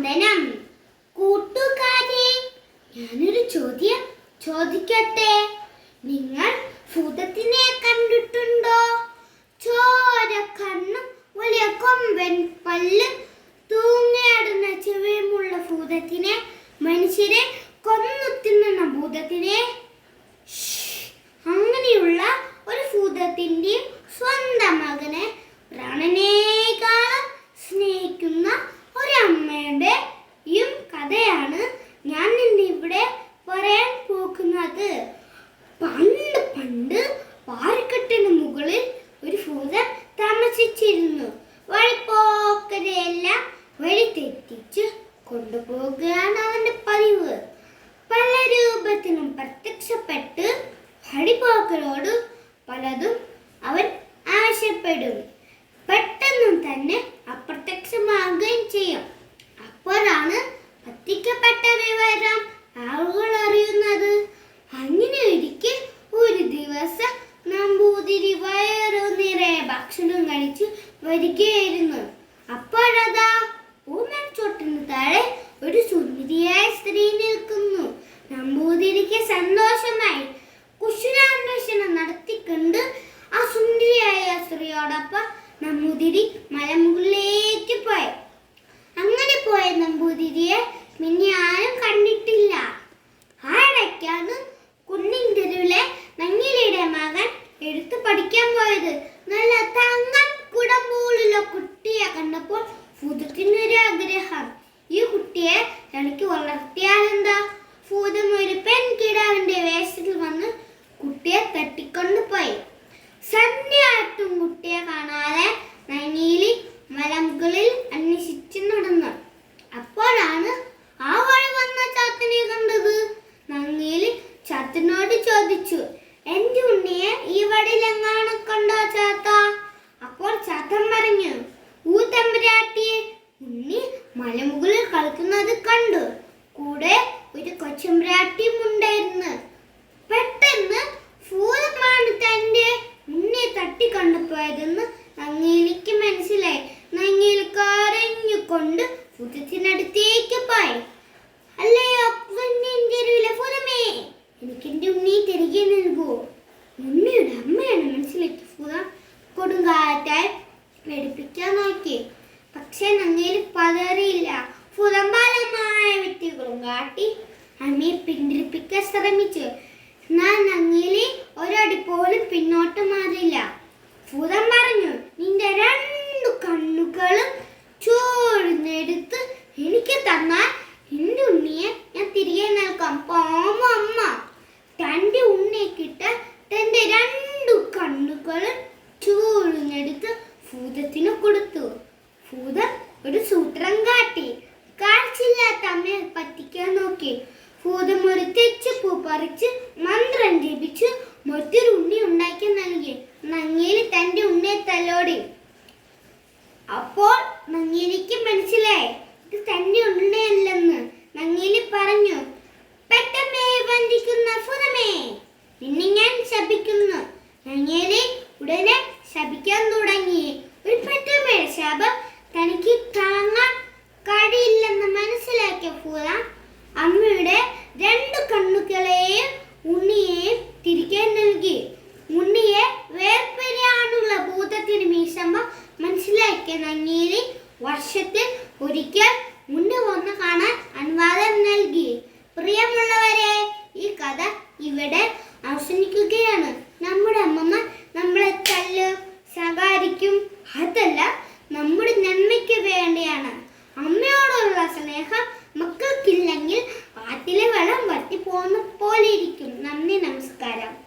വന്ദനം. കൂട്ടുകാരെ ഞാനൊരു ചോദ്യം ചോദിക്കട്ടെ? നമ്പൂതിരി മലമുകളിലേക്ക് പോയി. അങ്ങനെ പോയ നമ്പൂതിരിയെ പിന്നെ ആരും കണ്ടിട്ടില്ല. ആടയ്ക്കാണ് കുന്നിൻ തെരുവിലെ നങ്ങിലിയുടെ മകൻ എടുത്തു പഠിക്കാൻ പോയത്. നല്ല തങ്ങം കുടം പോലുള്ള കുട്ടിയെ കണ്ടപ്പോൾ ഭൂതത്തിനൊരു ആഗ്രഹം. ഈ കുട്ടിയെ തനിക്ക് വളർത്തിയാലെന്താ ഭൂതം ഒരു പെൺകിടാവിന്റെ വേഷത്തിൽ വന്ന് കുട്ടിയെ തട്ടിക്കൊണ്ടു പോയി കളിക്കുന്നത് കണ്ടു. കൂടെ ഒരു കൊച്ചമ്പരാട്ടിയും ഉണ്ടായിരുന്നു. പെട്ടെന്ന് ഭൂതമാണ് തന്റെ മുന്നേ തട്ടി കണ്ടപ്പോയതെന്ന് നങ്ങേലിക്ക് മനസ്സിലായി. നങ്ങേലി കരഞ്ഞുകൊണ്ട് ഭൂതത്തിനടുത്തേക്ക് പോയി. അല്ലയോ ഭൂതമേ എനിക്ക് എന്റെ ഉണ്ണി തിരികെ നൽകൂ. ഉണ്ണിയുടെ അമ്മയാണ് മനസ്സിലാക്കി ഭൂതം കൊടുങ്കാറ്റായി പേടിപ്പിക്കാൻ നോക്കി. പക്ഷെ നങ്ങേലി പതറിയില്ല. ഭൂതം ബലമായ വ്യക്തികളും കാട്ടി അമ്മയെ പിന്തിരിപ്പിക്കാൻ ശ്രമിച്ചു. എന്നാൽ നങ്ങേലി ഒരടി പോലും പിന്നോട്ട് മാറില്ല ഭൂതം പറഞ്ഞു നിന്റെ രണ്ടു കണ്ണുകളും ചോടുന്നെടുത്ത് എനിക്ക് തന്നാൽ എന്റെ ഉണ്ണിയെ ഞാൻ തിരികെ നൽകാം പോമോ അമ്മ തന്റെ ഉണ്ണിയെ കിട്ട തന്റെ രണ്ടു കണ്ണുകളും ചൂടുന്നെടുത്ത് ഭൂതത്തിന് കൊടുത്തു ഭൂതം ഒരു സൂത്രം കാട്ടി കാഴ്ചയില്ലാത്ത അമ്മയെ പറ്റിക്കാൻ നോക്കി. ഭൂതം പൂ പറിച്ച് മന്ത്രം ജപിച്ച് മറ്റൊരു ഉണ്ണി ഉണ്ടാക്കി നൽകി. നങ്ങേലി തന്റെ ഉണ്ണിയെ തലോടി. അപ്പോൾ നങ്ങേലിക്ക് മനസ്സിലായി ഇത് തന്റെ ഉണ്ണയല്ലെന്ന്. നങ്ങേലി പറഞ്ഞു വർഷത്തിൽ ഒരിക്കൽ മുന്നേ വന്ന് കാണാൻ അനുവാദം നൽകി. പ്രിയമുള്ളവരെ ഈ കഥ ഇവിടെ അവസാനിക്കുകയാണ്. നമ്മുടെ അമ്മമ്മ നമ്മളെ തല്ല് സഹകരിക്കും അതല്ല നമ്മുടെ നന്മയ്ക്ക് വേണ്ടിയാണ്. അമ്മയോടുള്ള സ്നേഹം മക്കൾക്കില്ലെങ്കിൽ ആറ്റിലെ വെള്ളം വറ്റി പോകുന്ന പോലെ ഇരിക്കും. നന്ദി നമസ്കാരം.